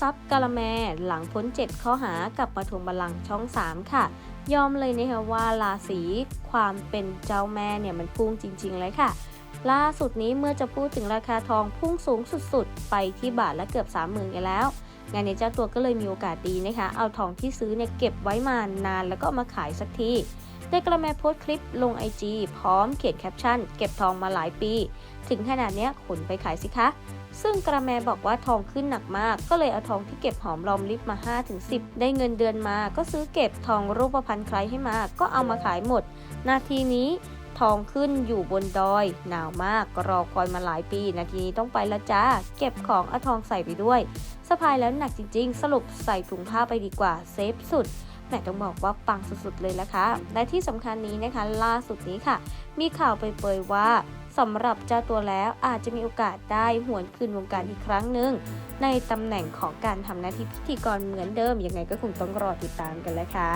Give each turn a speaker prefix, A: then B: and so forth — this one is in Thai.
A: ทรัพย์กะละแมหลังพ้น 7 ข้อหากลับมาทวงบัลลังก์ช่อง 3 ค่ะ ยอมเลยนะคะว่าราศีความเป็นเจ้าแม่เนี่ยมันพุ่งจริง ๆ เลยค่ะ ล่าสุดนี้เมื่อจะพูดถึงราคาทองพุ่งสูงสุดๆ ไปที่บาทละเกือบ 30,000กันแล้ว งานนี้เจ้าตัวก็เลยมีโอกาสดีนะคะ เอาทองที่ซื้อเนี่ยเก็บไว้มานานแล้วก็มาขายสักที ได้กระแมโพสคลิปลง IG พร้อมเขียนแคปชั่น เก็บทองมาหลายปี ถึงขนาดเนี้ยขนไปขายสิคะ ซึ่งกระแมบอกว่าทองขึ้นหนักมาก ก็เลยเอาทองที่เก็บหอมรอมริบมา 5-10 ได้เงินเดือนมา ก็ซื้อเก็บทองรูปพรรณใครให้มา ก็เอามาขายหมด นาทีนี้ทองขึ้นอยู่บนดอย หนาวมากรอคอยมาหลายปี นาทีนี้ต้องไปละจ้า เก็บของเอาทองใส่ไปด้วยสะพายแล้วหนักจริงๆ สรุปใส่ถุงผ้าไปดีกว่า เซฟสุด แหมต้องบอกว่าปังสุดๆเลยละค่ะ และที่สำคัญนี้นะคะ ล่าสุดนี้ค่ะ มีข่าวเปยๆว่าสำหรับเจ้าตัวแล้วอาจจะมีโอกาสได้หวนคืนวงการอีกครั้งหนึ่งในตำแหน่งของการทำหน้าที่พิธีกรเหมือนเดิมยังไงก็คงต้องรอติดตามกันแล้วค่ะ